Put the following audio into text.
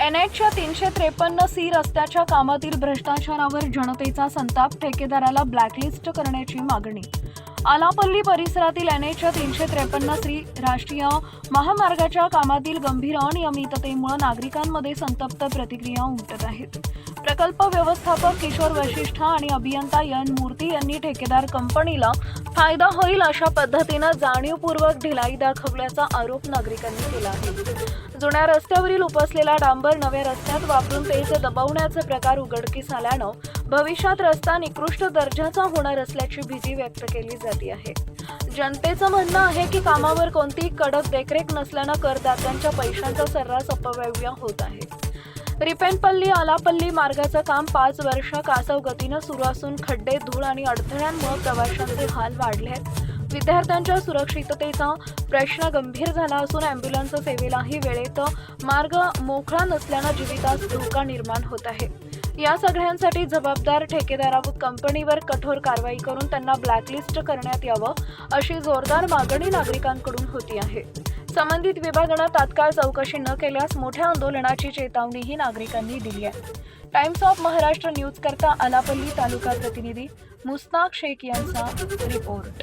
N एचच्या तीनशे त्रेपन्न सी रस्त्याच्या कामातील भ्रष्टाचारावर जनतेचा संताप ठेकेदाराला ब्लॅकलिस्ट करण्याची मागणी आलापल्ली परिसरातील एन एच तीनशे त्रेपन्न श्री राष्ट्रीय महामार्गाच्या कामातील गंभीर अनियमिततेमुळे नागरिकांमध्ये संतप्त प्रतिक्रिया उमटत आहेत. प्रकल्प व्यवस्थापक किशोर वशिष्ठ आणि अभियंता यन मूर्ती यांनी ठेकेदार कंपनीला फायदा होईल अशा पद्धतीनं जाणीवपूर्वक ढिलाई दाखवल्याचा आरोप नागरिकांनी केला आहे. जुन्या रस्त्यावरील उपसलेला डांबर नव्या रस्त्यात वापरून तेच दबावण्याचे प्रकार उघडकीस आल्यानं भविष्यात रस्ता निकृष्ट दर्जाचा होणार असल्याची भीती व्यक्त केली जाते आहे. जनतेचं म्हणणं आहे की कामावर कोणतीही कडक देखरेख नसल्यानं करदात्यांच्या पैशांचा सर्रास अपव्यय होत आहे. रिपेनपल्ली आलापल्ली मार्गाचं काम पाच वर्ष कासव गतीनं सुरू असून खड्डे धूळ आणि अडथळ्यांमुळे प्रवाशांचे हाल वाढले आहेत. विद्यार्थ्यांच्या सुरक्षिततेचा प्रश्न गंभीर झाला असून अँब्युलन्स सेवेलाही वेळेत मार्ग मोकळा नसल्यानं जीवितास धोका निर्माण होत आहे. या सगळ्यांसाठी जबाबदार ठेकेदारा व कंपनीवर कठोर कारवाई करून त्यांना ब्लॅकलिस्ट करण्यात यावं अशी जोरदार मागणी नागरिकांकडून होती आहे. संबंधित विभागानं तात्काळ चौकशी न केल्यास मोठ्या आंदोलनाची चेतावणीही नागरिकांनी दिली आहे. टाइम्स ऑफ महाराष्ट्र न्यूज करता अलापल्ली तालुका प्रतिनिधी मुस्ताक शेख यांचा रिपोर्ट.